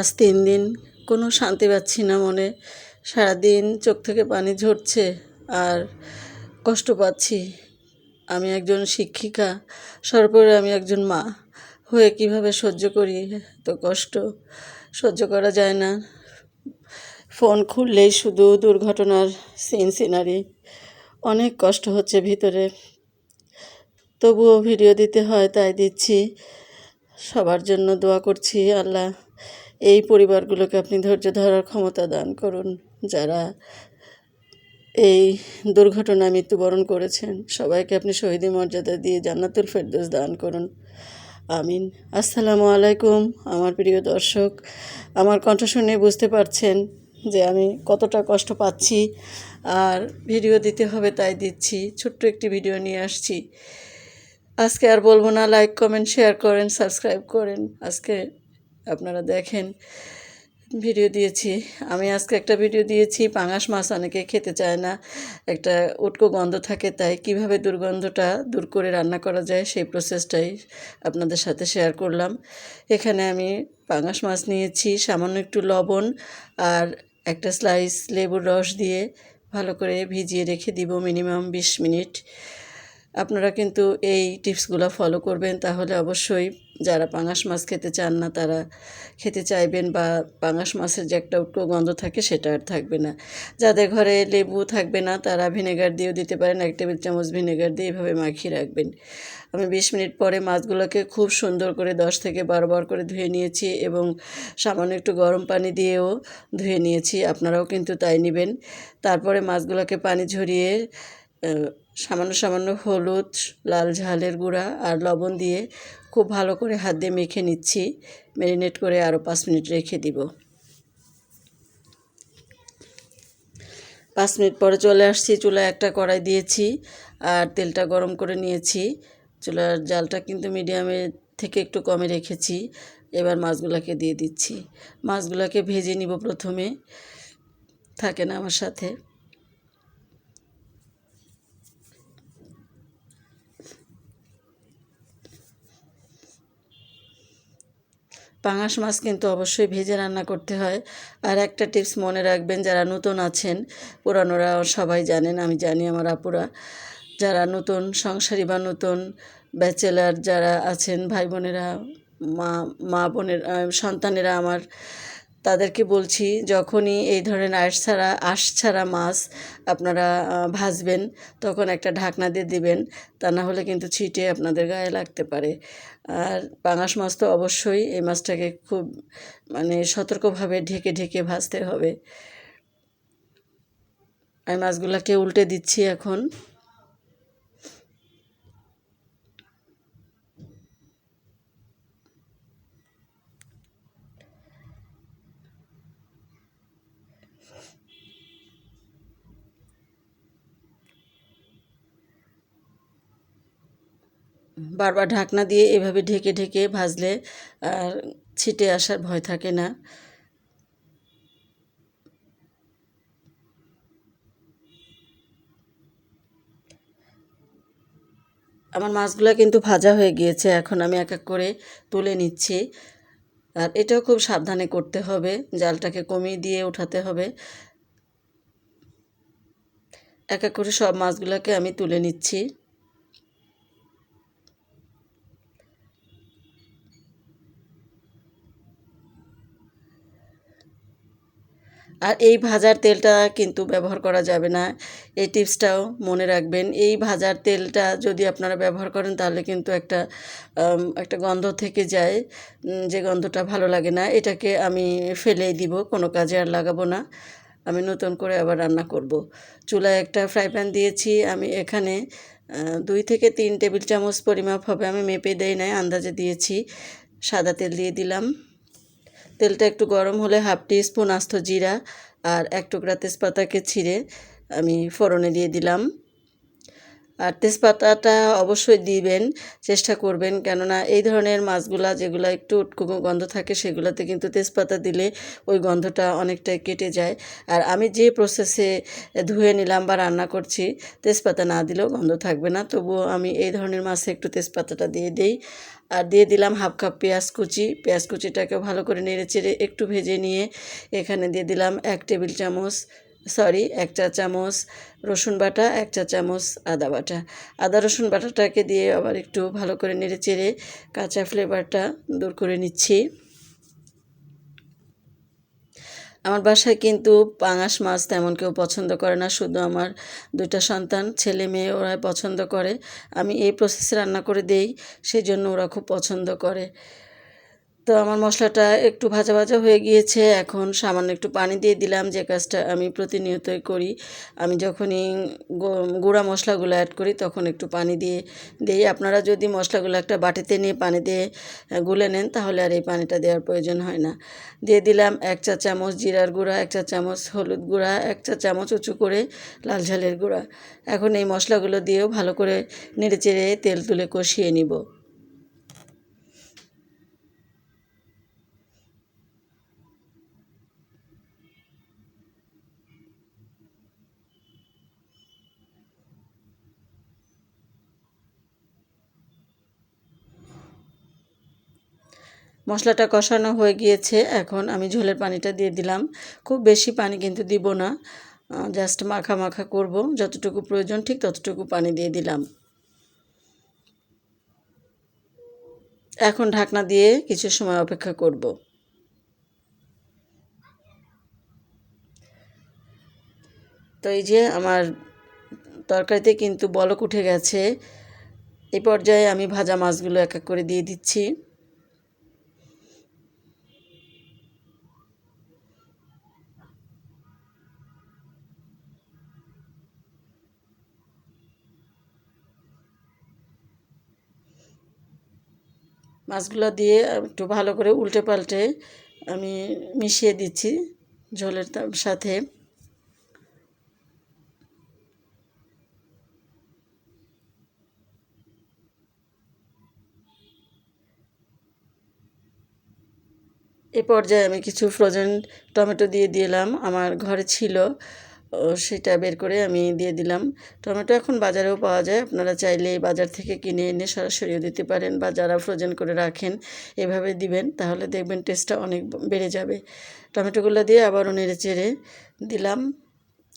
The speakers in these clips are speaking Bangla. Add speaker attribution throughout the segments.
Speaker 1: আজ তিন দিন কোনো শান্তি পাচ্ছি না মনে। সারাদিন চোখ থেকে পানি ঝরছে আর কষ্ট পাচ্ছি। আমি একজন শিক্ষিকা, সর্বোপরি আমি একজন মা। হয়ে কীভাবে সহ্য করি? তো কষ্ট। সহ্য করা যায় না। ফোন খুললেই শুধু দুর্ঘটনার সিন সিনারি। অনেক কষ্ট হচ্ছে ভিতরে। তবুও ভিডিও দিতে হয়, তাই দিচ্ছি। সবার জন্য দোয়া করছি আল্লাহ। এই পরিবারগুলোকে আপনি ধৈর্য ধরার ক্ষমতা দান করুন। যারা এই দুর্ঘটনায় মৃত্যুবরণ করেছেন, সবাইকে আপনি শহীদি মর্যাদা দিয়ে জান্নাতুল ফেরদোস দান করুন। আমিন। আসসালামু আলাইকুম, আমার প্রিয় দর্শক। আমার কণ্ঠ শুনে বুঝতে পারছেন যে আমি কতটা কষ্ট পাচ্ছি, আর ভিডিও দিতে হবে তাই দিচ্ছি। ছোট্ট একটি ভিডিও নিয়ে আসছি। আজকে আর বলব না লাইক কমেন্ট শেয়ার করেন সাবস্ক্রাইব করেন। আজকে আপনারা দেখেন, ভিডিও দিয়েছি। আমি আজকে একটা ভিডিও দিয়েছি, পাঙাশ মাছ অনেকে খেতে চায় না। একটা উটকো গন্ধ থাকে, তাই কীভাবে দুর্গন্ধটা দূর করে রান্না করা যায় সেই প্রসেসটাই আপনাদের সাথে শেয়ার করলাম। এখানে আমি পাঙাশ মাছ নিয়েছি, সামান্য একটু লবণ আর একটা স্লাইস লেবুর রস দিয়ে ভালো করে ভিজিয়ে রেখে দিব মিনিমাম বিশ মিনিট। আপনারা কিন্তু এই টিপসগুলো ফলো করবেন, তাহলে অবশ্যই যারা পাঙাশ মাছ খেতে চান না, তারা খেতে চাইবেন বা পাঙাশ মাছের যে একটা উটকো গন্ধ থাকে সেটা আর থাকবে না। যাদের ঘরে লেবু থাকবে না, তারা ভিনেগার দিয়েও দিতে পারেন, এক টেবিল চামচ ভিনেগার দিয়ে এভাবে মাখিয়ে রাখবেন। আমি বিশ মিনিট পরে মাছগুলোকে খুব সুন্দর করে দশ থেকে বারো বার করে ধুয়ে নিয়েছি এবং সামান্য একটু গরম পানি দিয়েও ধুয়ে নিয়েছি, আপনারাও কিন্তু তাই নেবেন। তারপরে মাছগুলোকে পানি ঝরিয়ে সামান্য সামান্য হলুদ, লাল ঝালের গুঁড়া আর লবণ দিয়ে খুব ভালো করে হাত দিয়ে মেখে নিচ্ছি। ম্যারিনেট করে আরও পাঁচ মিনিট রেখে দিব। পাঁচ মিনিট পরে চলে আসছি, চুলায় একটা কড়াই দিয়েছি আর তেলটা গরম করে নিয়েছি। চুলার জালটা কিন্তু মিডিয়ামে থেকে একটু কমে রেখেছি। এবার মাছগুলোকে দিয়ে দিচ্ছি। মাছগুলোকে ভেজে নিব প্রথমে। থাকে না আমার সাথে। পাঙাশ মাছ কিন্তু অবশ্যই ভেজে রান্না করতে হয়। আর একটা টিপস মনে রাখবেন, যারা নতুন আছেন, পুরানোরা সবাই জানেন, আমি জানি আমার আপুরা, যারা নতুন সংসারী বা নতুন ব্যাচেলার যারা আছেন, ভাই বোনেরা, মা মা বোনের সন্তানেরা আমার তাদেরকে বলছি, যখনই এই ধরনের আঁশ ছাড়া আঁশ ছাড়া মাছ আপনারা ভাজবেন, তখন একটা ঢাকনা দিয়ে দিবেন। তা না হলে কিন্তু ছিটে আপনাদের গায়ে লাগতে পারে। আর পাঙাশ মাছ তো অবশ্যই এই মাছটাকে খুব মানে সতর্কভাবে ঢেকে ঢেকে ভাজতে হবে। আমি মাছগুলোকে উল্টে দিচ্ছি এখন। বারবার ঢাকনা দিয়ে এভাবে ঢেকে ঢেকে ভাজলে আর ছিটে আসার ভয় থাকে না। আমার মাছগুলো কিন্তু ভাজা হয়ে গিয়েছে, এখন আমি এক এক করে তুলে নিচ্ছি। আর এটাও খুব সাবধানে করতে হবে, জালটাকে কমিয়ে দিয়ে উঠাতে হবে। এক এক করে সব মাছগুলোকে আমি তুলে নিচ্ছি। আর এই ভাজার তেলটা কিন্তু ব্যবহার করা যাবে না। এই টিপসটাও মনে রাখবেন। এই ভাজার তেলটা যদি আপনারা ব্যবহার করেন, তাহলে কিন্তু একটা একটা গন্ধ থেকে যায়। যে গন্ধটা ভালো লাগে না, এটাকে আমি ফেলেই দিব, কোনো কাজে আর লাগাবো না। আমি নতুন করে আবার রান্না করব। চুলায় একটা ফ্রাই প্যান দিয়েছি। আমি এখানে দুই থেকে তিন টেবিল চামচ পরিমাপ হবে। আমি মেপে দেই নাই, আন্দাজে দিয়েছি। সাদা তেল দিয়ে দিলাম। তেলটা একটু গরম হলে হাফ টি স্পুন আস্ত জিরা আর এক টুকরা তেজপাতাকে ছিঁড়ে আমি ফোড়নে দিয়ে দিলাম। আর তেজপাতাটা অবশ্যই দিবেন, চেষ্টা করবেন। কেননা এই ধরনের মাছগুলা যেগুলো একটু উটকো গন্ধ থাকে, সেগুলোতে কিন্তু তেজপাতা দিলে ওই গন্ধটা অনেকটাই কেটে যায়। আর আমি যে প্রসেসে ধুয়ে নিলাম বা রান্না করছি, তেজপাতা না দিলেও গন্ধ থাকবে না। তবুও আমি এই ধরনের মাছে একটু তেজপাতাটা দিয়ে দিই। আর দিয়ে দিলাম হাফ কাপ পেঁয়াজ কুচি। পেঁয়াজ কুচিটাকে ভালো করে নেড়ে চেড়ে একটু ভেজে নিয়ে এখানে দিয়ে দিলাম এক টেবিল চামচ সরি এক চা চামচ রসুন বাটা, এক চা চামচ আদা বাটা। আদা, রসুন বাটাটাকে দিয়ে আবার একটু ভালো করে নেড়ে চেড়ে কাঁচা ফ্লেভারটা দূর করে নিচ্ছি। আমার বাসায় কিন্তু পাঙাশ মাছ তেমন কেউ পছন্দ করে না, শুধু আমার দুইটা সন্তান, ছেলে মেয়ে ওরা পছন্দ করে। আমি এই প্রসেসে রান্না করে দেই সেই জন্য ওরা খুব পছন্দ করে। তো আমার মশলাটা একটু ভাজা ভাজা হয়ে গিয়েছে। এখন সামান্য একটু পানি দিয়ে দিলাম, যে কাজটা আমি প্রতিনিয়তই করি। আমি যখনই গুঁড়া মশলাগুলো অ্যাড করি, তখন একটু পানি দিয়ে দিই। আপনারা যদি মশলাগুলো একটা বাটিতে নিয়ে পানি দিয়ে গুলে নেন, তাহলে আর এই পানিটা দেওয়ার প্রয়োজন হয় না। দিয়ে দিলাম এক চা চামচ জিরার গুঁড়া, এক চা চামচ হলুদ গুঁড়া, এক চা চামচ উঁচু করে লাল ঝালের গুঁড়া। এখন এই মশলাগুলো দিয়েও ভালো করে নেড়ে চেড়ে তেল তুলে কষিয়ে নিব। মশলাটা কষানো হয়ে গিয়েছে। এখন আমি ঝোলের পানিটা দিয়ে দিলাম। খুব বেশি পানি কিন্তু দিব না। জাস্ট মাখা মাখা করব। যতটুকু প্রয়োজন ঠিক ততটুকু পানি দিয়ে দিলাম। এখন ঢাকনা দিয়ে কিছু সময় অপেক্ষা করব। তো এই যে আমার তরকারিতে কিন্তু বলক উঠে গেছে। এই পর্যায়ে আমি ভাজা মাছগুলো এক এক করে দিয়ে দিচ্ছি। মাছগুলো দিয়ে একটু ভালো করে উল্টে পাল্টে আমি মিশিয়ে দিচ্ছি ঝোলের সাথে। এ পর্যায়ে আমি কিছু ফ্রোজেন টমেটো দিয়ে দিলাম, আমার ঘরে ছিল। সেটা বের করে আমি দিয়ে দিলাম। টমেটো এখন বাজারেও পাওয়া যায়। আপনারা চাইলে বাজার থেকে কিনে এনে সরাসরিও দিতে পারেন বা যারা ফ্রোজেন করে রাখেন, এভাবে দিবেন, তাহলে দেখবেন টেস্টটা অনেক বেড়ে যাবে। টমেটোগুলো দিয়ে আবারও নেড়ে চেড়ে দিলাম।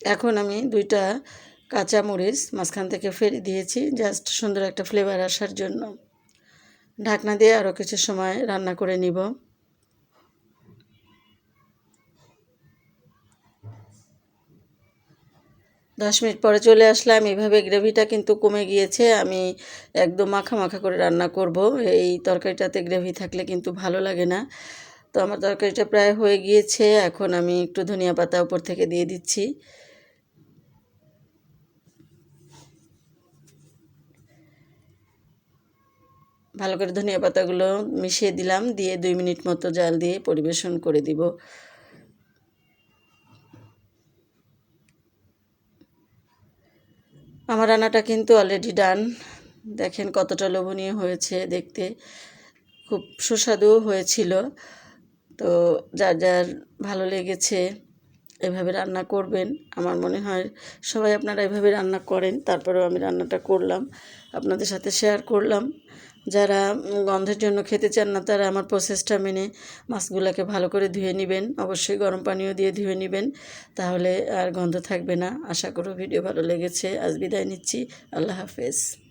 Speaker 1: এখন আমি দুইটা কাঁচা মরিচ মাঝখান থেকে ফেলে দিয়েছি জাস্ট সুন্দর একটা ফ্লেভার আসার জন্য। ঢাকনা দিয়ে আরও কিছু সময় রান্না করে নিব। দশ মিনিট পরে চলে আসলাম। এভাবে গ্রেভিটা কিন্তু কমে গিয়েছে। আমি একদম মাখা মাখা করে রান্না করব। এই তরকারিটাতে গ্রেভি থাকলে কিন্তু ভালো লাগে না। তো আমার তরকারিটা প্রায় হয়ে গিয়েছে। এখন আমি একটু ধনিয়া পাতা উপর থেকে দিয়ে দিচ্ছি। ভালো করে ধনিয়া পাতাগুলো মিশিয়ে দিলাম। দিয়ে দুই মিনিট মতো জাল দিয়ে পরিবেশন করে দিব। আমার রান্নাটা কিন্তু অলরেডি ডান দেখেন কতটা লোভনীয় হয়েছে দেখতে। খুব সুস্বাদুও হয়েছিল। তো যার যার ভালো লেগেছে এভাবে রান্না করবেন। আমার মনে হয় সবাই আপনারা এভাবে রান্না করেন, তারপরেও আমি রান্নাটা করলাম, আপনাদের সাথে শেয়ার করলাম। যারা গন্ধের জন্য খেতে চান না, তারা আমার প্রসেসটা মেনে মাছগুলোকে ভালো করে ধুয়ে নেবেন। অবশ্যই গরম পানিও দিয়ে ধুয়ে নেবেন, তাহলে আর গন্ধ থাকবে না। আশা করো ভিডিও ভালো লেগেছে। আজ বিদায় নিচ্ছি। আল্লাহ হাফেজ।